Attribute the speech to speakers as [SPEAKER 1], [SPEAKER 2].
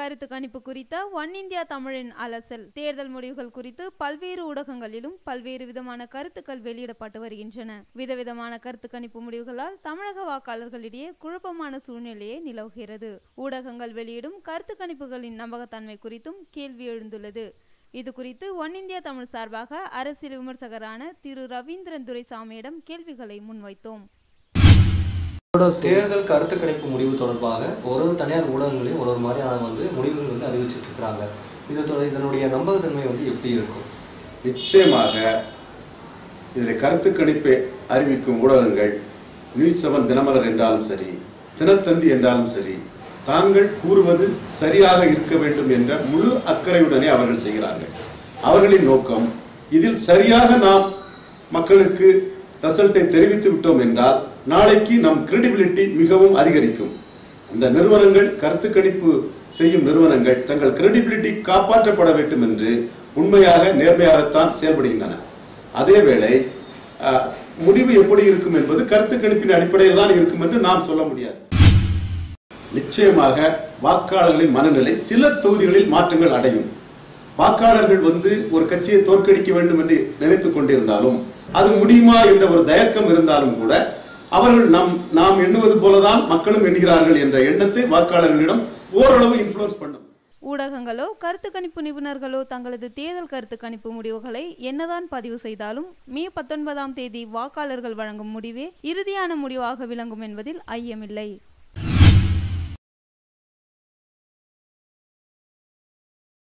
[SPEAKER 1] கருத்து கணிப்பு குறித்த ஒன் இந்தியா தமிழின் அலசல். தேர்தல் முடிவுகள் குறித்து பல்வேறு ஊடகங்களிலும் பல்வேறு விதமான கருத்துக்கள் வெளியிடப்பட்டு வருகின்றன. விதவிதமான கருத்து கணிப்பு முடிவுகளால் தமிழக வாக்காளர்களிடையே குழப்பமான சூழ்நிலையை நிலவுகிறது. ஊடகங்கள் வெளியிடும் கருத்து கணிப்புகளின் நம்பகத்தன்மை குறித்தும் கேள்வி எழுந்துள்ளது. இது குறித்து ஒன் இந்தியா தமிழ் சார்பாக அரசியல் விமர்சகரான திரு. ரவீந்திரன் துரைசாமியிடம் கேள்விகளை முன்வைத்தோம்.
[SPEAKER 2] தேர்தல் கருத்து கணிப்பு முடிவு தொடர்பாக ஒரு ஒரு தனியார் ஊடகங்களையும் ஒரு ஒரு மாதிரியான வந்து முடிவுகள் வந்து அறிவிச்சிட்டு இருக்கிறாங்க. இது இதனுடைய நம்பகத்தன்மை வந்து எப்படி இருக்கும்?
[SPEAKER 3] நிச்சயமாக இதில் கருத்து கணிப்பை அறிவிக்கும் ஊடகங்கள் நியூஸ் செவன் தினமலர் என்றாலும் சரி தினத்தந்தி என்றாலும் சரி தாங்கள் கூறுவது சரியாக இருக்க வேண்டும் என்ற முழு அக்கறையுடனே அவர்கள் செய்கிறார்கள். அவர்களின் நோக்கம் இதில் சரியாக நாம் மக்களுக்கு ரிசல்ட்டை தெரிவித்து விட்டோம் என்றால் நாளைக்கு நம் கிரெடிபிலிட்டி மிகவும் அதிகரிக்கும். இந்த நிறுவனங்கள் கருத்து கணிப்பு செய்யும் நிறுவனங்கள் தங்கள் கிரெடிபிலிட்டி காப்பாற்றப்பட வேண்டும் என்று உண்மையாக நேர்மையாகத்தான் செயல்படுகின்றன. அதேவேளை முடிவு எப்படி இருக்கும் என்பது கருத்து கணிப்பின் அடிப்படையில் தான் இருக்கும் என்று நாம் சொல்ல முடியாது. நிச்சயமாக வாக்காளர்களின் மனநிலை சில தொகுதிகளில் மாற்றங்கள் அடையும். வாக்காளர்கள் வந்து ஒரு கட்சியை தோற்கடிக்க வேண்டும் என்று நினைத்துக் கொண்டிருந்தாலும் அது முடியுமா என்ற ஒரு தயக்கம் இருந்தாலும் கூட அவர்கள் நம் நாம் எண்ணுவது போலதான் மக்களும் எண்ணுகிறார்கள் என்ற எண்ணத்தை வாக்காளர்களிடம் ஓரளவு இன்ஃப்ளூயன்ஸ் பண்ணும்.
[SPEAKER 1] ஊடகங்களோ கருத்து கணிப்பு நிபுணர்களோ தங்களது தேர்தல் கருத்து கணிப்பு முடிவுகளை என்னதான் பதிவு செய்தாலும் மே பத்தொன்பதாம் தேதி வாக்காளர்கள் வழங்கும் முடிவே இறுதியான முடிவாக விளங்கும் என்பதில் ஐயமில்லை.